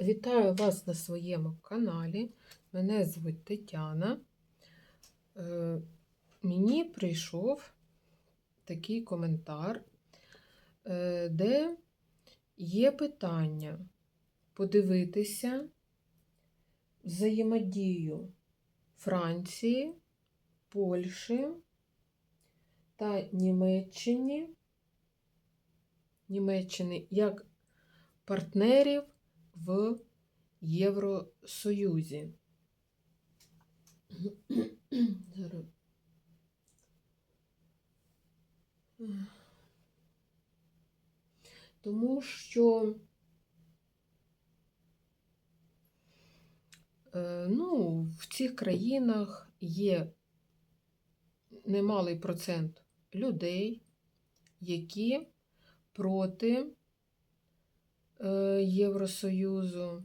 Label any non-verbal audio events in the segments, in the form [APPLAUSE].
Вітаю вас на своєму каналі. Мене звуть Тетяна. Е, Мені прийшов такий коментар, е, де є питання подивитися взаємодію Франції, Польщі та Німеччини, Німеччини як партнерів в Євросоюзі. [CLEARS THROAT] Зараз. Тому що е, ну, в цих країнах є немалий процент людей, які проти Євросоюзу.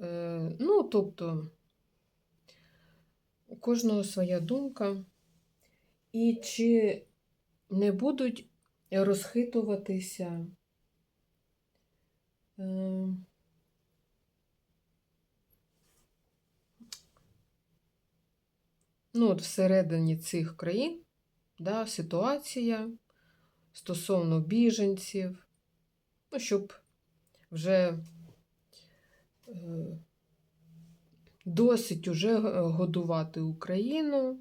Е, Ну, тобто, у кожного своя думка. І чи не будуть розхитуватися е, ну, от всередині цих країн да, ситуація стосовно біженців, ну, щоб вже е, досить уже годувати Україну,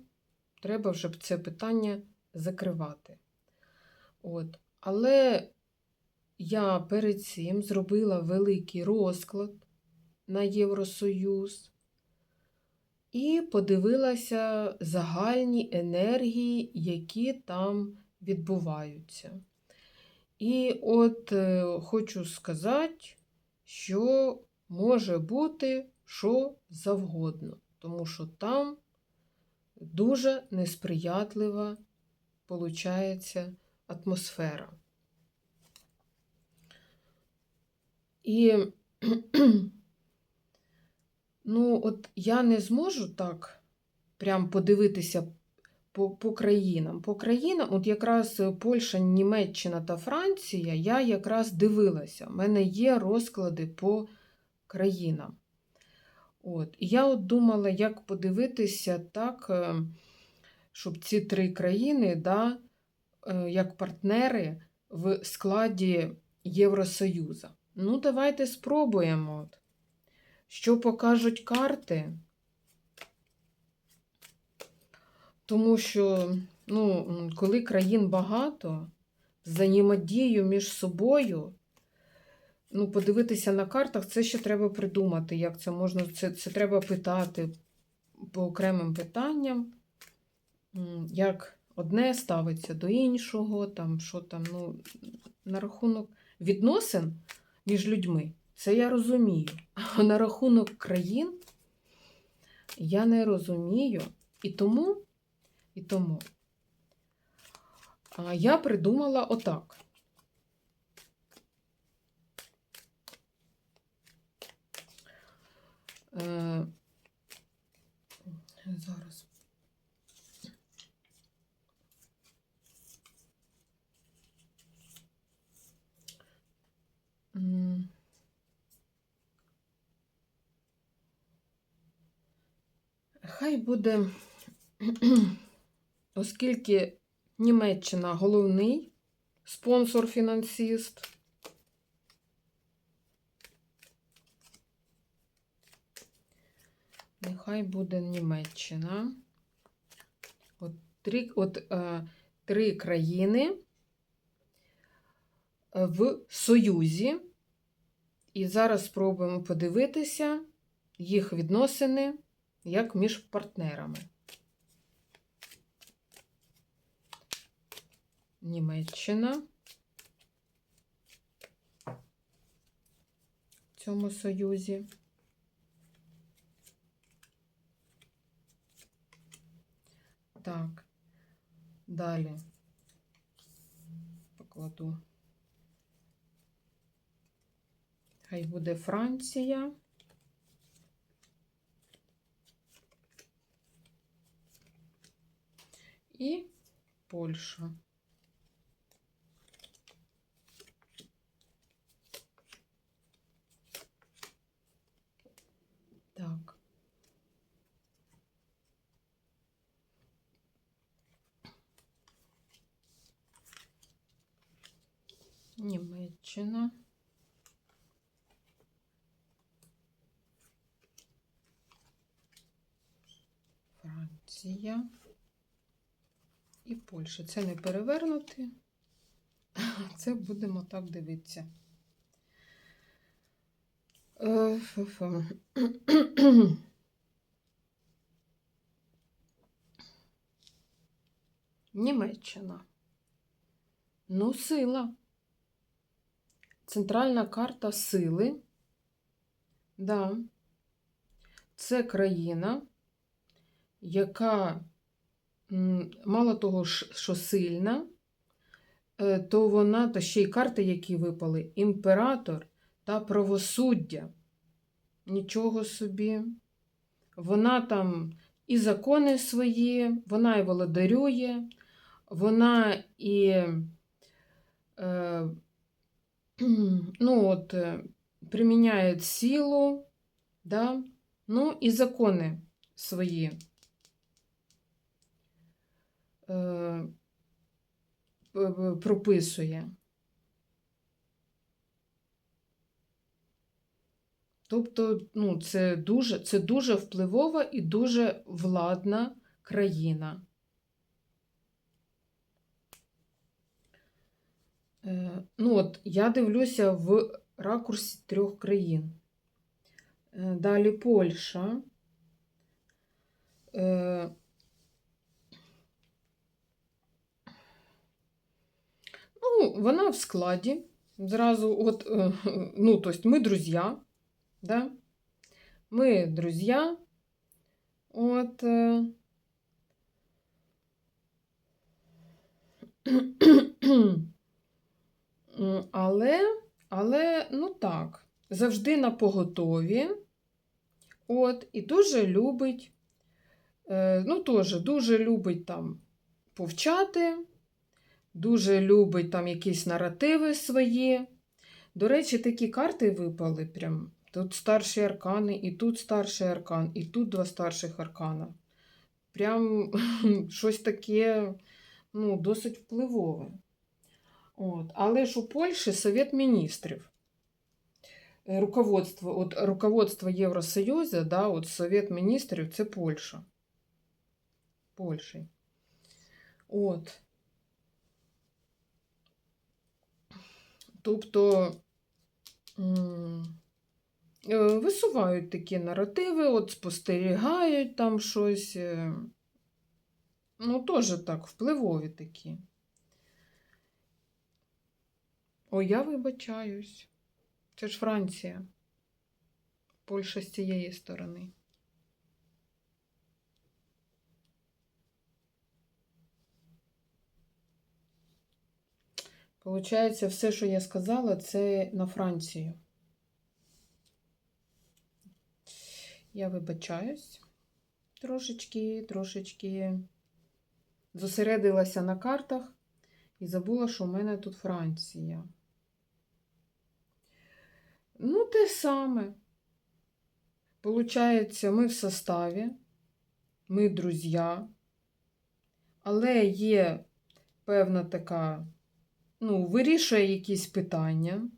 треба вже це питання закривати. От. Але я перед цим зробила великий розклад на Євросоюз і подивилася загальні енергії, які там відбуваються. І от е, хочу сказати, що може бути що завгодно, тому що там дуже несприятлива получається атмосфера. І [CLEARS THROAT] ну, от я не зможу так прям подивитися по, по країнам. По країнам, от якраз Польща, Німеччина та Франція, я якраз дивилася. У мене є розклади по країнам. От. І я от думала, як подивитися так, е, щоб ці три країни, да, е, як партнери в складі Євросоюзу. Ну, давайте спробуємо. Що покажуть карти? Тому що, ну, коли країн багато, взаємодію між собою, ну, подивитися на картах, це ще треба придумати, як це можна, це, це треба питати по окремим питанням, як одне ставиться до іншого, там, що там, ну, на рахунок відносин між людьми, це я розумію. А на рахунок країн я не розумію. І тому, і тому я придумала отак. Е, Зараз. Хай буде, оскільки Німеччина головний спонсор-фінансист. Нехай буде Німеччина. От три, от, е, три країни в Союзі. І зараз спробуємо подивитися їх відносини як між партнерами. Німеччина в цьому союзі. Так, далі покладу. Хай буде Франція. І Польща. Німеччина. Франція і Польща. Це не перевернути. [LAUGHS] Це будемо так дивитися. Е. Німеччина. Ну, сила. Центральна карта сили. Да. Це країна, яка мало того, що сильна, е, то вона, та ще й карти, які випали, імператор та правосуддя. Нічого собі. Вона там і закони свої, вона і володарює, вона і е, [CLEARS THROAT] ну, от, е, приміняє силу, да? ну і закони свої. П- прописує. Тобто, ну, це дуже, це дуже впливова і дуже владна країна. Ну, от я дивлюся в ракурсі трьох країн. Е, Далі Польща. Е, Ну, вона в складі. Зразу, от, [LAUGHS] ну, то есть ми друзі, да? Ми друзі. От. Але, але, ну так, завжди на поготові. От, і дуже любить, е, ну, теж дуже любить там повчати, дуже любить там якісь наративи свої. До речі, такі карти випали прям. Тут старші аркани, і тут старший аркан, і тут два старших аркана. Прям [LAUGHS] щось таке ну, досить впливове. От. Але ж у Польщі Совет міністрів. Е, Руководство, от, руководство Євросоюзу, да, от Совет міністрів це Польща. Польща. От. Тобто е, висувають такі наративи, от спостерігають там щось. е, Ну, теж так, впливові такі. Ой, я вибачаюсь. Це ж Франція. Польща з цієї сторони. Получається, все, що я сказала, це на Францію. Я вибачаюсь. Трошечки, трошечки зосередилася на картах і забула, що в мене тут Франція. Ну, те саме. Получається, ми в составі, ми друзі, але є певна така, ну, вирішує якісь питання,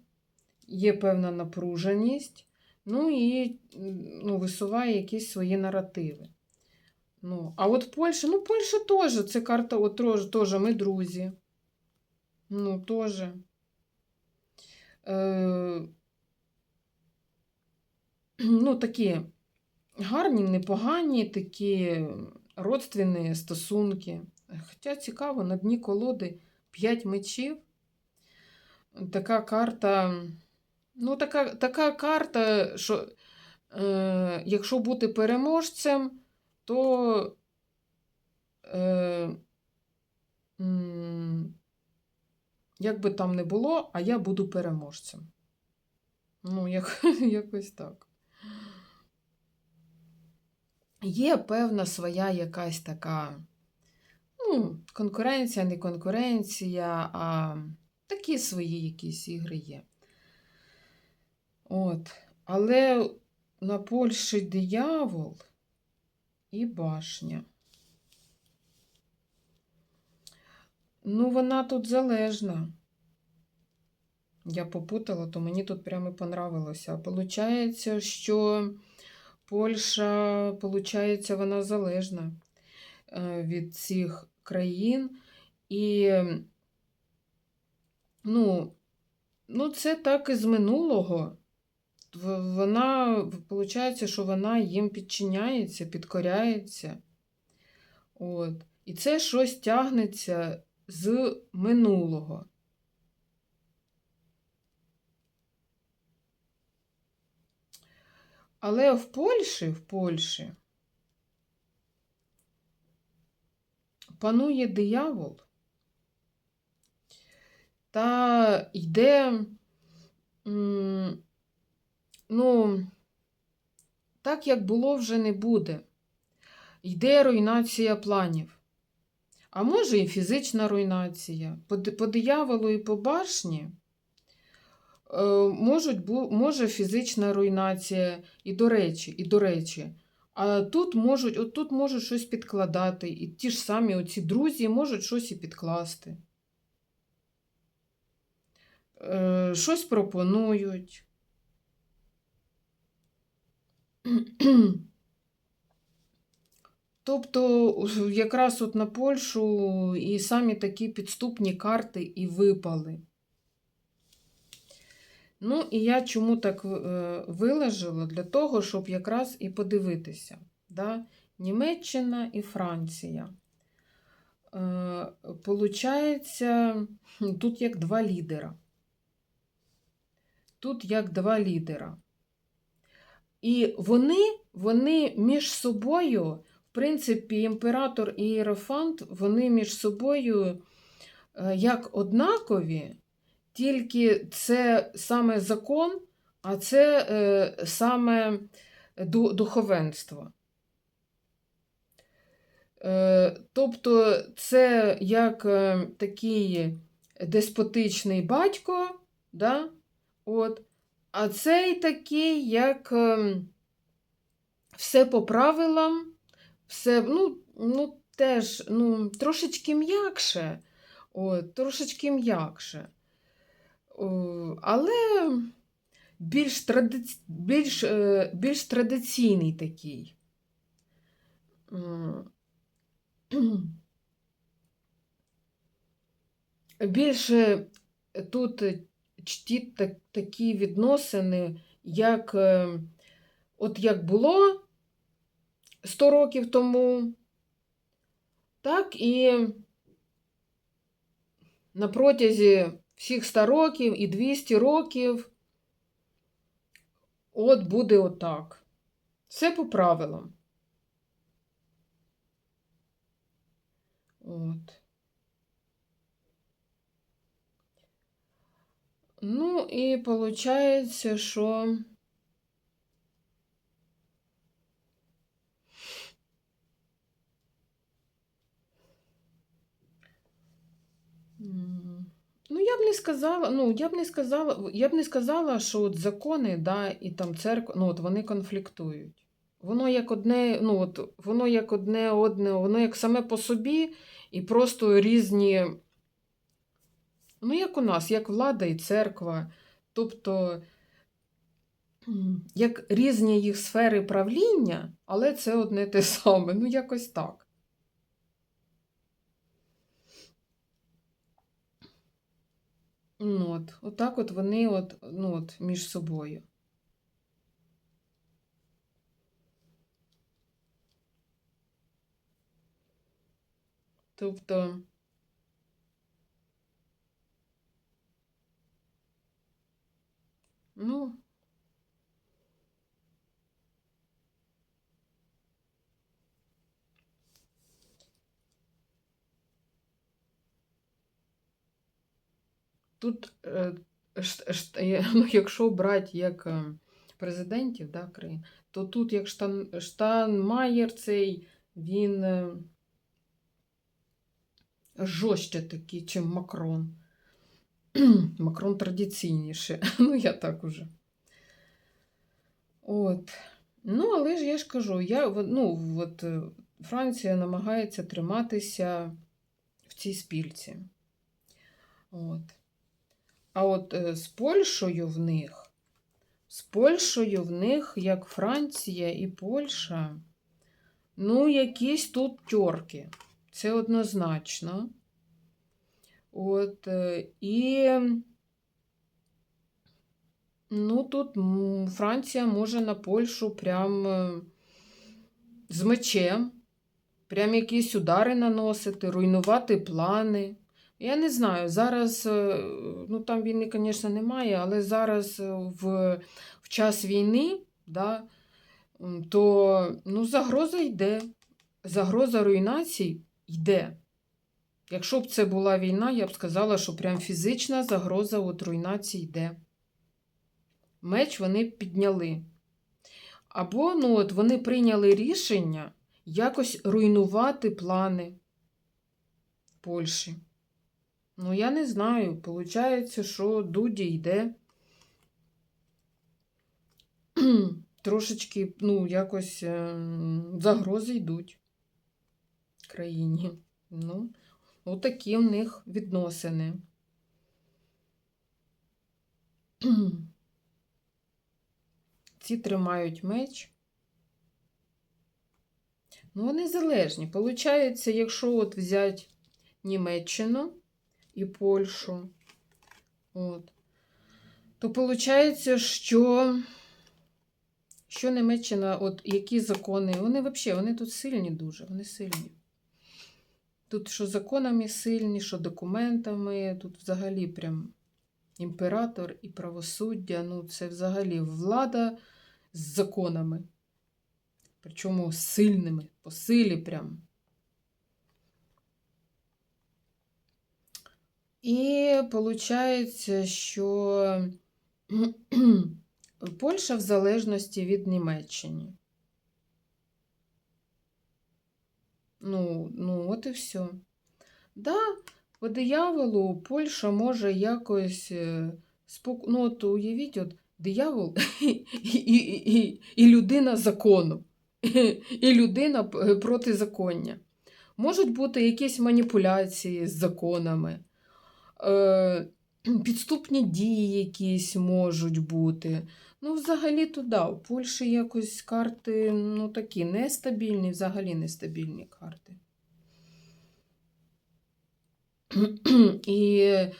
є певна напруженість, ну і ну, висуває якісь свої наративи. Ну, а от Польща, ну, Польща теж, це карта, от теж, теж ми друзі. Ну, теж. Е, ну, такі гарні, непогані, такі родственні стосунки. Хоча цікаво, на дні колоди 5 мечів. Така карта. Ну, така, така карта, що е, якщо бути переможцем, то е, як би там не було, а я буду переможцем. Ну, як, [LAUGHS] якось так. Є певна своя якась така, ну, конкуренція, не конкуренція, а такі свої якісь ігри є. От. Але на Польщі диявол і башня. Ну, вона тут залежна. я попутала, то мені тут прямо понравилося. Получається, що Польща, получається, вона залежна е, від цих країн. І, ну, ну, це так і з минулого. Вона, виходить, що вона їм підчиняється, підкоряється. От. І це щось тягнеться з минулого. Але в Польщі, в Польщі панує диявол та йде, ну, так як було, вже не буде. Йде руйнація планів. А може і фізична руйнація. По, по дияволу і по башні можуть, бу- може фізична руйнація, і до речі, і до речі. А тут можуть, от тут можуть щось підкладати, і ті ж самі оці друзі можуть щось і підкласти. Е, щось пропонують. [CLEARS THROAT] Тобто, якраз от на Польщу і самі такі підступні карти і випали. Ну, і я чому так е, виложила? Для того, щоб якраз і подивитися. Да? Німеччина і Франція. Е, Получається, тут як два лідера. Тут як два лідера. І вони, вони між собою, в принципі, імператор і Єрофант, вони між собою е, як однакові, тільки це саме закон, а це е, саме духовенство. Е, Тобто це як е, такий деспотичний батько, да? От, а цей такий, як ем, все по правилам, все, ну, ну теж ну, трошечки м'якше, от, трошечки м'якше. О, але більш, тради... більш, е, більш традиційний такий. [CLEARS THROAT] Більше тут чтіть так, такі відносини, як е, от як було 100 років тому, так і на протязі всіх 100 років і 200 років от буде отак. Все по правилам. От. Ну, і получається, що М, Ну, я б не сказала, ну, я б не сказала, я б не сказала, що от закони, да, і там церква, ну, от вони конфліктують. Воно як одне, ну, от, воно як одне одне, воно як саме по собі, і просто різні, ну, як у нас, як влада і церква. Тобто, як різні їх сфери правління, але це одне те саме. Ну, якось так. Ну, от, отак от вони от, ну, от, між собою. Тобто, ну, тут, е, [LAUGHS] ну, якщо брати як е, президентів да, країн, то тут як Штан, Штанмаєр цей, він е, жорстче такий, чим Макрон. [CLEARS THROAT] Макрон традиційніше. [LAUGHS] Ну, я так уже. От. Ну, але ж я ж кажу, я, ну, от, Франція намагається триматися в цій спільці. От. А от е, з Польщею в них, з Польщею в них, як Франція і Польща, ну, якісь тут тьорки. Це однозначно. От, е, і, ну, тут Франція може на Польщу прям е, з мечем, прям якісь удари наносити, руйнувати плани. Я не знаю, зараз, е, ну там війни, звісно, немає, але зараз е, в, в час війни, да, то ну, загроза йде. Загроза руйнацій йде. Якщо б це була війна, я б сказала, що прям фізична загроза от руйнацій йде. Меч вони підняли. Або ну, от, вони прийняли рішення якось руйнувати плани Польщі. Ну, я не знаю. Получається, що Дуді йде [CLEARS THROAT] трошечки, ну, якось ем, загрози йдуть країні. Ну, отакі в них відносини. [CLEARS THROAT] Ці тримають меч. Ну, вони залежні. Получається, якщо от взяти Німеччину і Польщу, от, то виходить, що, що Німеччина, от які закони, вони взагалі, вони тут сильні дуже, вони сильні. Тут що законами сильні, що документами, тут взагалі прям імператор і правосуддя, ну це взагалі влада з законами. Причому сильними, по силі прям. І виходить, що Польща в залежності від Німеччини. Ну, ну, от і все. Да, по дияволу Польща може якось е, спок... Ну, от уявіть, от диявол [LAUGHS] і, і, і, і людина закону, [LAUGHS] і людина п- протизаконня. Можуть бути якісь маніпуляції з законами, е, [CLEARS THROAT] підступні дії якісь можуть бути. Ну, взагалі то да, у Польщі якось карти ну, такі нестабільні, взагалі нестабільні карти. [CLEARS THROAT] І е,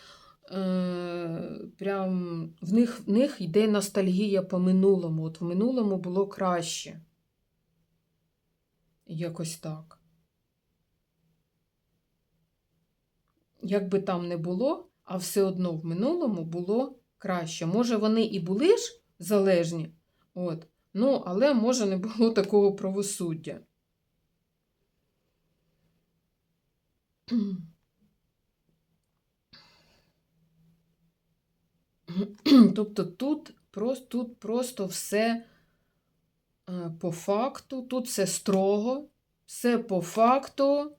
прям в них, в них йде ностальгія по минулому. От в минулому було краще. Якось так. Як би там не було, а все одно в минулому було краще. Може, вони і були ж залежні, от, ну, але може не було такого правосуддя. [CLEARS THROAT] Тобто тут просто, тут просто все е, по факту, тут все строго, все по факту,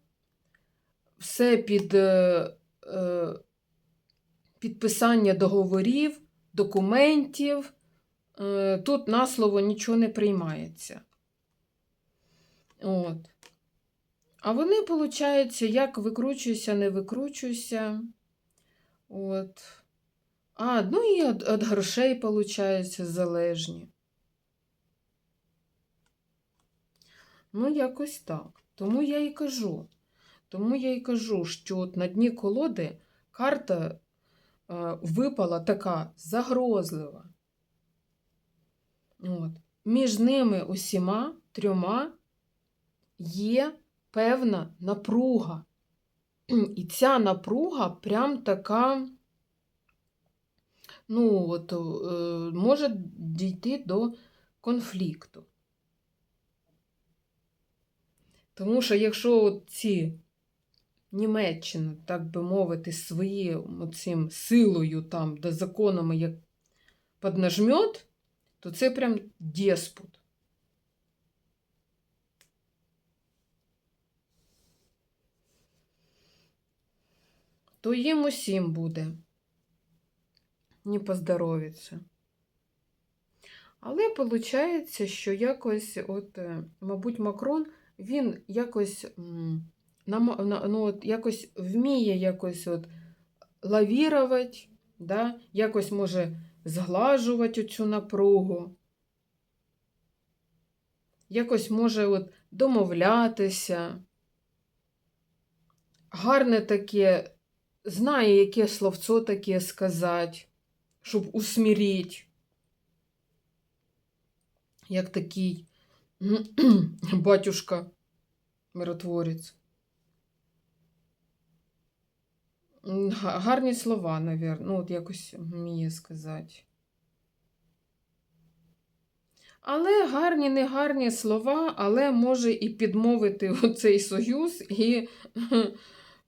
все під е, е, підписання договорів, документів. Е, Тут на слово нічого не приймається. От. А вони, виходить, як викручуюся, не викручуюся. От. А, ну і від, від грошей, виходить, залежні. Ну, якось так. Тому я і кажу. Тому я і кажу, що от на дні колоди карта е, випала така загрозлива. От. Між ними усіма трьома є певна напруга. І ця напруга прям така, ну, от, е, може дійти до конфлікту. Тому що якщо ці Німеччина, так би мовити, своєю цим силою там, да законами як поднажмет, то це прям деспот. То їм усім буде не поздоровиться. Але виходить, що якось, от, е, мабуть, Макрон, він якось, ну, от, якось вміє якось от лавірувати да? якось може зглажувати цю напругу, якось може от домовлятися. Гарне таке, знає, яке словцо таке сказати, щоб усмірити, як такий [CLEARS THROAT] батюшка миротворець. М, га- Гарні слова, навірно, ну, от якось вміє сказати. Але гарні, не гарні слова, але може і підмовити цей союз і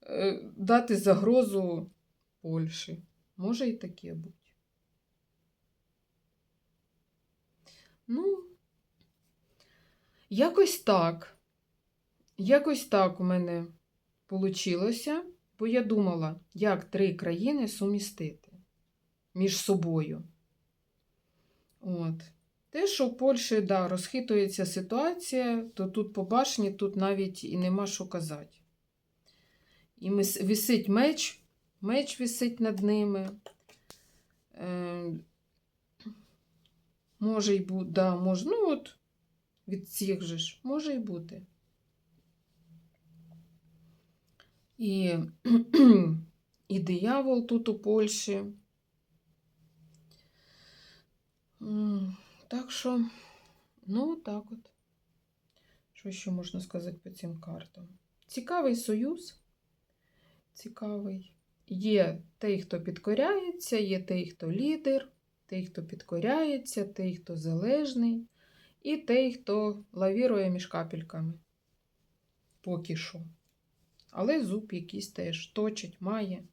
е, дати загрозу Польщі. Може і таке бути. Ну, якось так. Якось так у мене вийшло, бо я думала, як три країни сумістити між собою. От. Те, що в Польщі да, розхитується ситуація, то тут по башні, тут навіть і нема що казати. І висить меч, меч висить над ними. Е, може й бути, да, може, ну от від цих же ж, може й бути. І, [CLEARS THROAT] і диявол тут у Польщі. Так що, ну, так от. Що ще можна сказати по цим картам? Цікавий союз. Цікавий. Є той, хто підкоряється, є той, хто лідер, той, хто підкоряється, той, хто залежний, і той, хто лавірує між капельками. Поки що. Але зуб якийсь теж точить, має.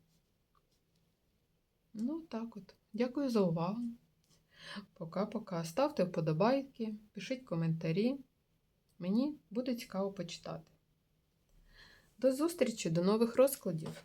Ну, так от. Дякую за увагу. Пока-пока. Ставте вподобайки, пишіть коментарі. Мені буде цікаво почитати. До зустрічі, до нових розкладів!